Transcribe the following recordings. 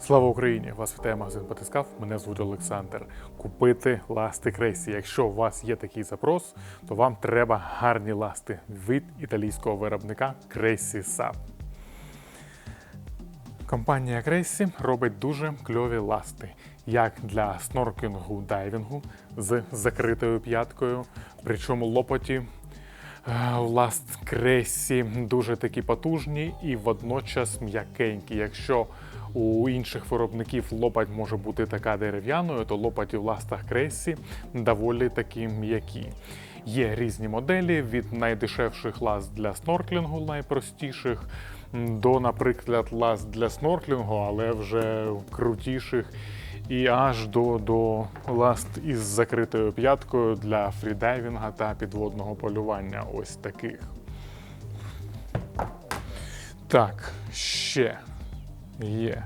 Слава Україні! Вас вітає магазин Батискав. Мене звуть Олександр. Купити ласти Кресі. Якщо у вас є такий запрос, то вам треба гарні ласти від італійського виробника Кресі Саб. Компанія Кресі робить дуже кльові ласти, як для сноркінгу дайвінгу з закритою п'яткою, причому лопоті. Е, Ласт Кресі дуже такі потужні і водночас м'якенькі. Якщо у інших виробників лопать може бути така дерев'яною, то лопаті в ластах Кресі доволі такі м'які. Є різні моделі від найдешевших ласт для снорклінгу, найпростіших, до, наприклад, ласт для снорклінгу, але вже крутіших. І аж до, до ласт із закритою п'яткою для фрідайвінга та підводного полювання. Ось таких. Так, ще є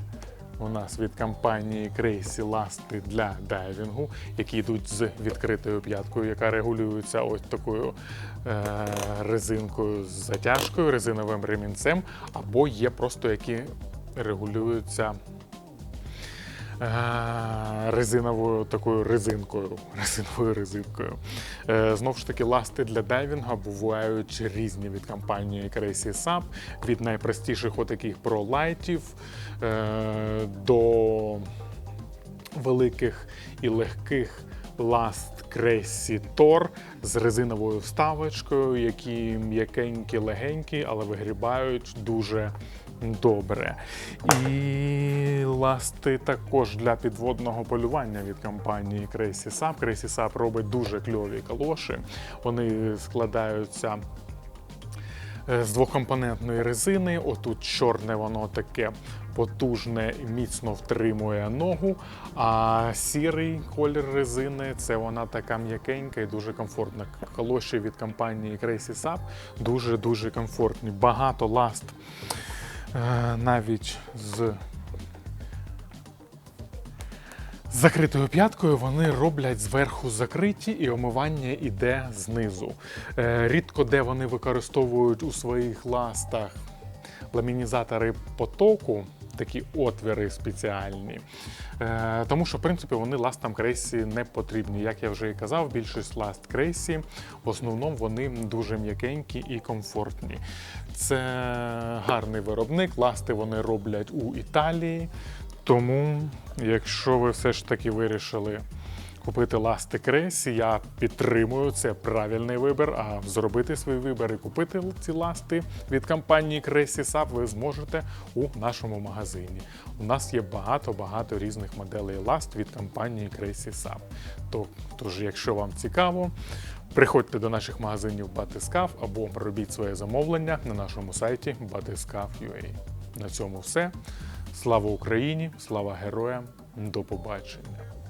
у нас від компанії Crazy ласти для дайвінгу, які йдуть з відкритою п'яткою, яка регулюється ось такою е, резинкою з затяжкою, резиновим ремінцем, або є просто які регулюються. Е, Резиновою такою резинкою, резиновою резинкою. Е, знову ж таки, ласти для дайвінга бувають різні від компанії Crazy Sub, від найпростіших отаких пролайтів е, до великих і легких ласт Кресі Тор з резиновою вставочкою, які м'якенькі, легенькі, але вигрібають дуже добре. І ласти також для підводного полювання від компанії Crazy Sub. Crazy Sub робить дуже кльові калоші. Вони складаються е, з двокомпонентної резини. Отут чорне воно таке потужне і міцно втримує ногу. А сірий колір резини це вона така м'якенька і дуже комфортна. Калоші від компанії Crazy Sub дуже-дуже комфортні. Багато ласт е, навіть з закритою п'яткою вони роблять зверху закриті і омивання іде знизу. Е, Рідко де вони використовують у своїх ластах ламінізатори потоку, такі отвіри спеціальні. Е, Тому що, в принципі, вони ластам крейсі не потрібні. Як я вже і казав, більшість ласт крейсі в основному вони дуже м'якенькі і комфортні. Це гарний виробник. Ласти вони роблять у Італії. Тому, якщо ви все ж таки вирішили купити ласти Кресі, я підтримую це правильний вибір. А зробити свій вибір і купити ці ласти від компанії Кресі Сап ви зможете у нашому магазині. У нас є багато-багато різних моделей ласт від компанії Кресі Сап. То, тож, якщо вам цікаво, приходьте до наших магазинів Батискав або робіть своє замовлення на нашому сайті Batiskav.ua. На цьому все. Слава Україні! Слава героям! До побачення!